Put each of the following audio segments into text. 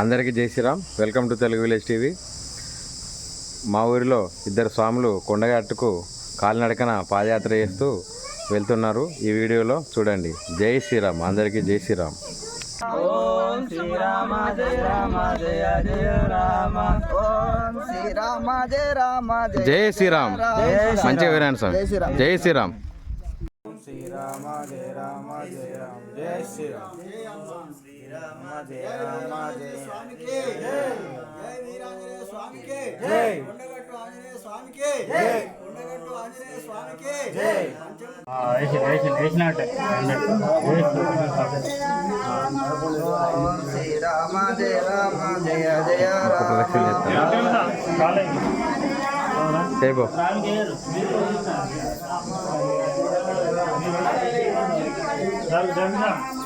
అందరికీ జై Shriram. Welcome to Telugu village TV. మా ఊరిలో ఇద్దరు స్వాములు కొండగట్టుకు కాలినడకన పాదయాత్ర చేస్తూ వెళ్తున్నారు. ఈ వీడియోలో చూడండి. జై శ్రీరామ్. అందరికీ జై శ్రీరామ్. ఓం శ్రీరామ జయ రామ జయ జయ రామ. ఓం శ్రీరామ జయ రామ జై శ్రీరామ్. మంచిగా స్వామి జై శ్రీరామ్. శ్రీరామ. జయ రామ జయ రామ. జయ శ్రీరామ్. శ్రీరామ జయ రామ జయ స్వామికి జై వీరాంజనేయ స్వామికి జై కొండగట్టు ఆంజనేయ స్వామికి జై కొండగట్టు ఆంజనేయ స్వామికి జై ఓం శ్రీరామ జయ రామ జయ జయ రామ ప్రదక్షిణ చేయబో జై శ్రీరామ్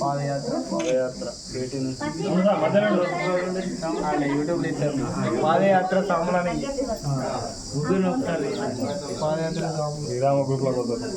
పాదయాత్ర పాదయాత్ర సాములని పాదయాత్ర సాములు శ్రీరామ గ్రూప్లో పోతారు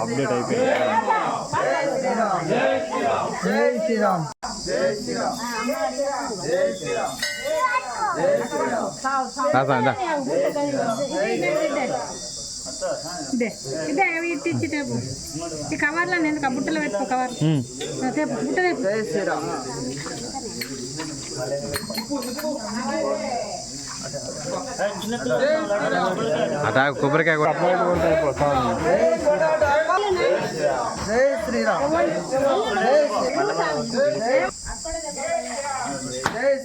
అప్డేట్ అయిపోయింది జై శ్రీరామ్ దా స్వామి దా ఇదే ఇదే ఇటు ఇచ్చి టేపు ఈ కవర్లో ఎందుకు? బుట్టలో పెట్టుకో కవర్. టేపు బుట్ట టేపు జై శ్రీరామ్.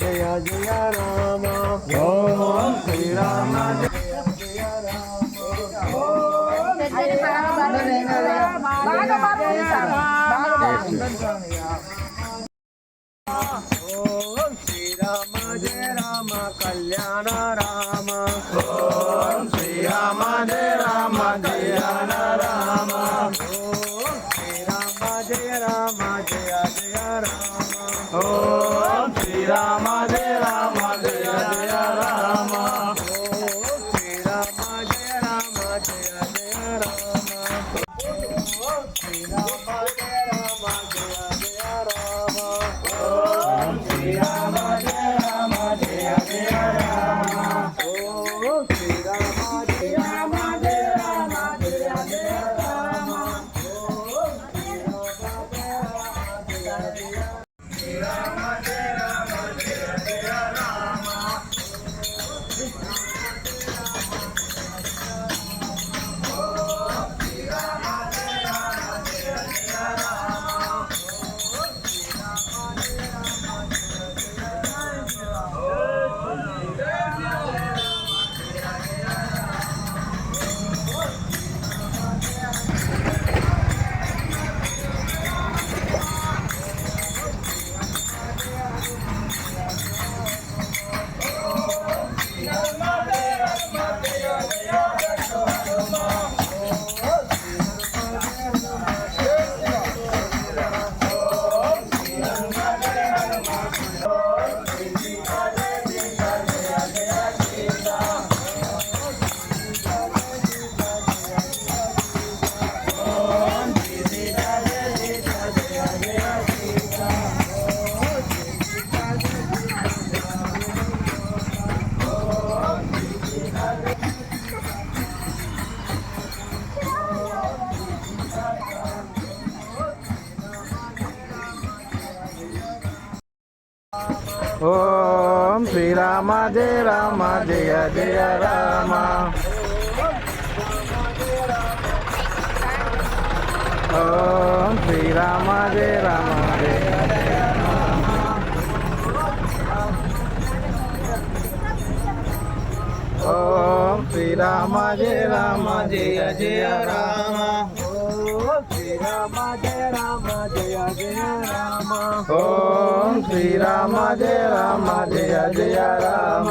జయ జయ రామ. ఓం శ్రీరామ జయ జయ ఓం శ్రీరామ జయ రామ కళ్యాణ రామ. ఓం శ్రీరామ జయ రామ కళ్యాణ రామ. ఓం శ్రీరామ జయ రామ జయ జయ రామ. రామ జయ జయ రామ. ఓం శ్రీరామ జయ రామ జయ ఓం శ్రీరామ జయ రామ జయ జయ రామ. శ్రీరామ జయ రామ జయ జయ రామ. ఓం శ్రీరామ జయ రామ జయ జయ రామ.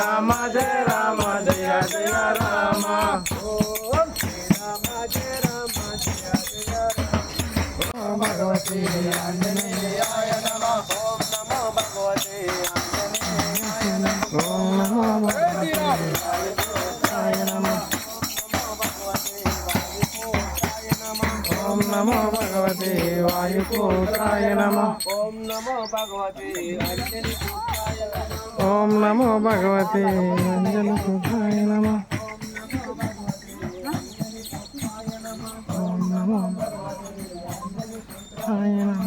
ఓం శ్రీరామ జయ రామ జయ జయ రామ ఓం శ్రీరామ జయ రామ జయ జయ రామ. భగవతి ఆంజనేయాయ నమః ఓం నమో భగవతే ఆంజనేయాయ నమః ఓం నమో. భగవతే ఆంజనేయాయ నమః ఓం నమో భగవతే వాయుపుత్రాయ నమ ఓం నమో భగవతే నమః. ఓం నమో భగవతి భగవతే సుభాయ నమ. ఓం నమో భగవతే నమ.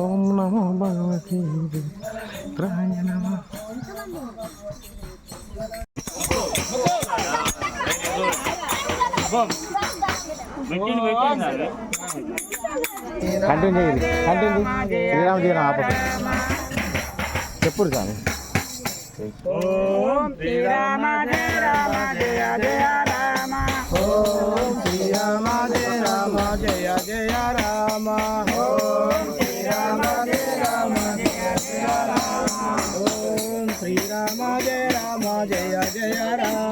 ఓం నమో భగవతి పుత్రాయ నమ. కంటిన్యూ కంటిన్యూ శ్రీరామ జయ ఆపదు. చెప్పుడు స్వామి. ఓం శ్రీరామ జయ రామ జయ జయ రామ. ఓం శ్రీరామ జయ రామ జయ జయ రామ. ఓం శ్రీరామ జయ రామ జయ జయ రామ. ఓం శ్రీరామ జయ రామ జయ జయ రామ.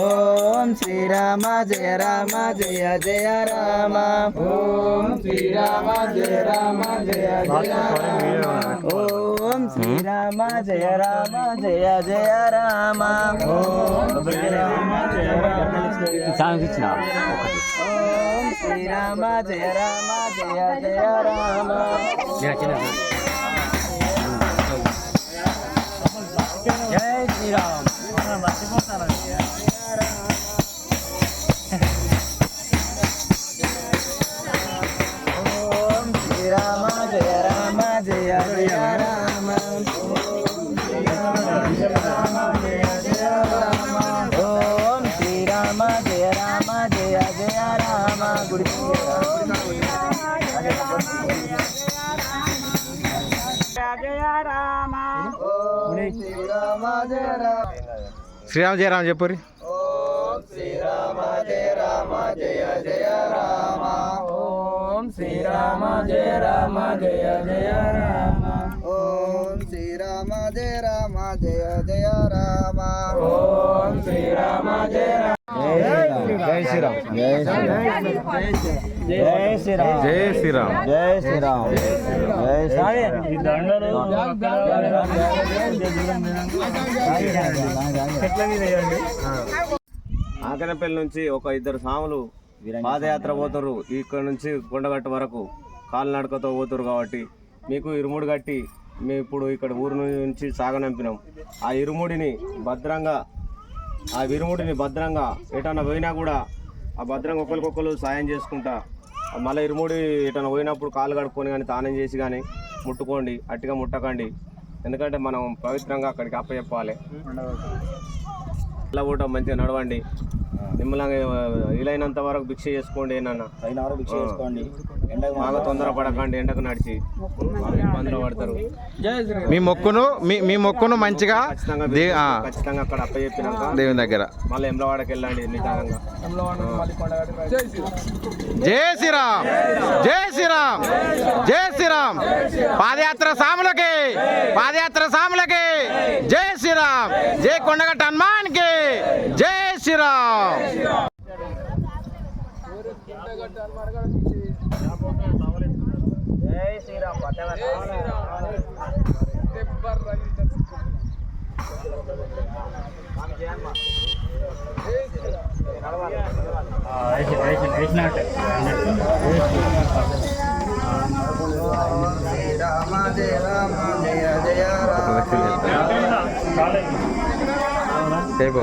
ఓం శ్రీరామ జయ రామ జయ జయ రామ. ఓం శ్రీరామ జయ రామ జయ జయ రామ. ఓం శ్రీరామ జయ రామ జయ జయ రామ. ఓం శ్రీరామ జయ రామ. ఓం శ్రీరామ జయ రామ జయ జయ రామ. జై Sriram Jai Rama, Jai Rama, Jai Rama. Srirama జయ రామ జయ జయ జయ రామ శ్రీరామ జయ రామ శ్రీరామ జయ రామ. చెప్పురి ఓం శ్రీరామ జయ రామ జయ జయ రామ. ఓం శ్రీరామ జయ రామ జయ జయ రామ. ఓం శ్రీరామ జయ రామ. జయ జయ రామ ఓం శ్రీరామ. జయ రామ జై శ్రీరామ్. జై శ్రీరామ్. జై శ్రీరామ్. జై శ్రీరామ్. జై శ్రీరామ్. ఈ దండలు ఆకనపల్లి నుంచి ఒక ఇద్దరు సాములు పాదయాత్ర పోతారు ఇక్కడ నుంచి కొండగట్టు వరకు కాలినడకతో పోతారు కాబట్టి మీకు ఇరుముడు కట్టి మేము ఇప్పుడు ఇక్కడ ఊరు నుంచి సాగనంపినాం. ఆ ఇరుముడిని భద్రంగా ఆ ఇరుముడిని భద్రంగా ఎటన్నా పోయినా కూడా ఆ భద్రంగా ఒకరికొకరు సాయం చేసుకుంటా మళ్ళీ ఇరుముడి ఎటన్నా పోయినప్పుడు కాలు కడుక్కొని కానీ తానం చేసి కానీ ముట్టుకోండి అట్టిగా ముట్టకండి. ఎందుకంటే మనం పవిత్రంగా అక్కడికి అప్పచెప్పాలి. ఇలా కూడా మంచిగా నడవండి. నిమ్మలంగా వీలైనంత వరకు భిక్ష చేసుకోండి వరకు భిక్ష చేసుకోండి. బాగా తొందర పడకండి ఎండకు నడిచి. ఇబ్బందులు పడతారు మీ మొక్కును మీ మీ మొక్కును మంచిగా ఖచ్చితంగా అక్కడ అప్పచెప్పినాక దేవుని దగ్గర. మళ్ళీ ఎమ్లవాడకి వెళ్ళండి నిదానంగా. జై శ్రీరామ్. జై శ్రీరామ్. జై శ్రీరామ్. పాదయాత్ర సాములకి పాదయాత్ర సాములకి. జై శ్రీరామ్. జై కొండగట్ట జై శ్రీరామ్ జై శ్రీరామ్ జయ రామ జయ జయ సేపు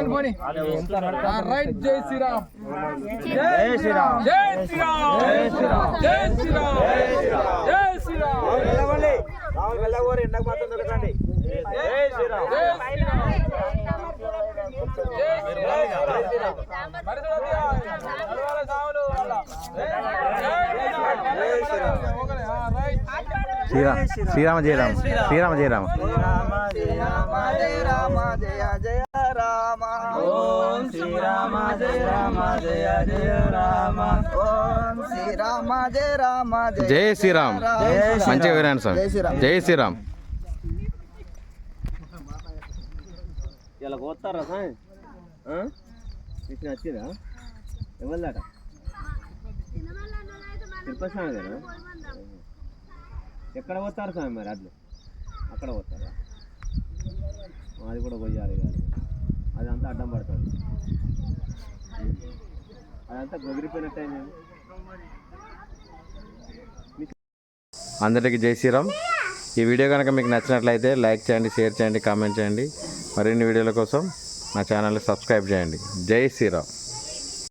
బ్యాగ్ బ్యాగ్ స్వామి జై శ్రీరామ్ జై శ్రీరామ్ జై శ్రీరామ్ జై శ్రీరామ్ జై శ్రీరామ్ వెళ్ళగోండి రావు వెళ్ళగోరి ఎండకు మాత్రం దొరకండి జై శ్రీరామ్ జై శ్రీరామ్ శ్రీరామ జయరామ శ్రీరామ జయరామ రామ జయ రామ జయ రామ జయ జయ రామ ఓం శ్రీరామ జయ రామ జయ జయ రామ ఓం శ్రీరామ జయ రామ జై శ్రీరామ్. మంచిగా వినండి స్వామి జై శ్రీరామ్. ఇలా కోస్తారా సార్? మీకు నచ్చిందా? ఎవరిదాట తిరుపతి స్వామి గారు ఎక్కడ పోతారు స్వామి మరి అట్లు అక్కడ పోతారా? అది కూడా కొయ్యాలి కాదు అదంతా అడ్డం పడుతుంది. అదంతా గొగిరిపోయినట్టయింది అందరికీ జై శ్రీరామ్. ఈ వీడియో కనుక మీకు నచ్చినట్లయితే లైక్ చేయండి షేర్ చేయండి కామెంట్ చేయండి. మరిన్ని వీడియోల కోసం నా ఛానల్ని సబ్స్క్రైబ్ చేయండి. జై శ్రీరామ్.